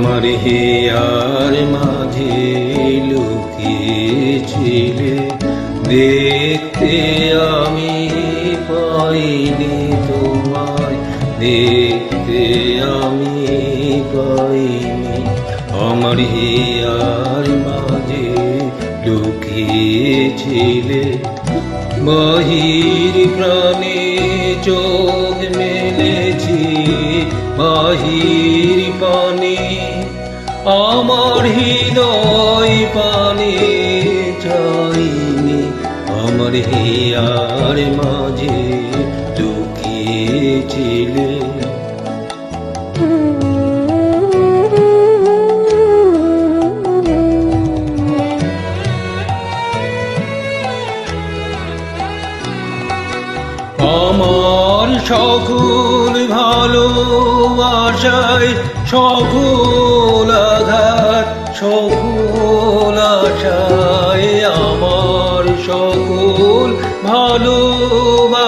আমার হেয়ার মাঝে লুকিয়েছিলে। দেখতে আমি পাইনি তোমায়। দেখতে আমি পাইনি। আমার হিয়ার মাঝে লুকিয়েছিলে। বাহির প্রাণে চোখ মেলেছি বাহির পানে আমার হৃদয় পানে চাইনি আমার হিয়ার মাঝে লুকিয়েছিলে। আমার সকল ভালোবাসায় সকল আঘাত, সকল আশায় আমার সকল ভালোবাসায়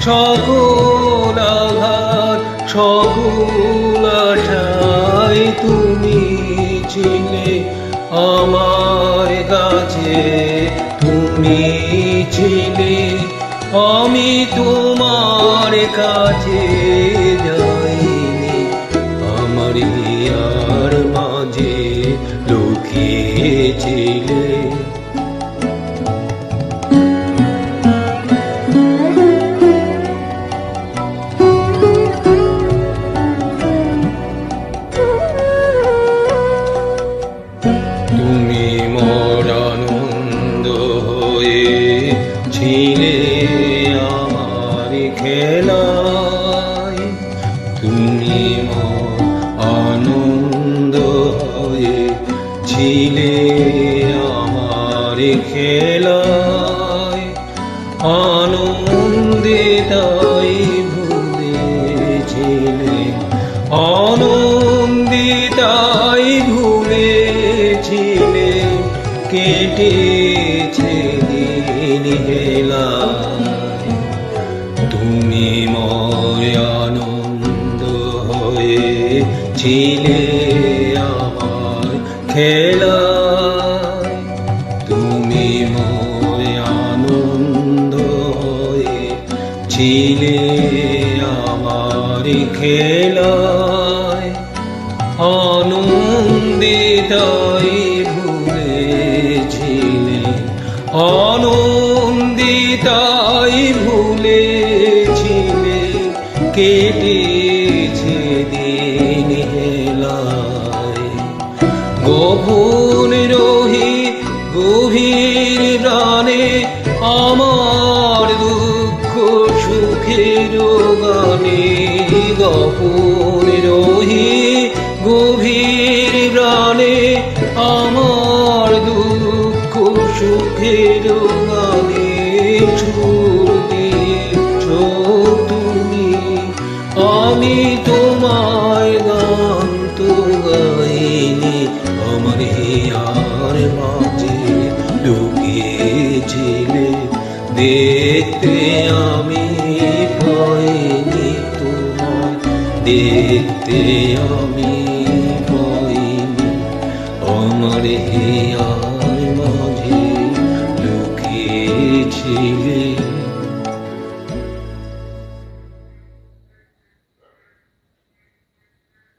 সকল আঘাত, সকল আশায় তুমি ছিলে আমার কাছে, তুমি ছিলে আমি তোমার কাছে যাইনি। আমার হিয়ার মাঝে লুকিয়েছিলে। তুমি মোর আনন্দ হয়ে খেলায় আনন্দে তাই ভুলেছিলে আনন্দিতাই ভুলেছিলে কেটেছে দিন হেলায়। তুমি ময় আনন্দ হয়ে ছিলে আমার খেলায়। ময় আনন্দ হয়ে ছিলে আমার খেলায়। আনন্দিতাই ভুলেছিলে আনন্দিতাই ভুলেছিলে কেটেছে দিন হেলায়। গোপন গানে গোপন রহি গভীর প্রাণে আমার দুঃখ সুখের গানে ছুটি তুমি। আমি তোমায় গান তো গাইনি আমার হিয়ার মাঝে লুকিয়েছিলে। দেখতে আমি দেখতে আমি পাইনি আমার হিয়ার মাঝে লুকিয়েছিলে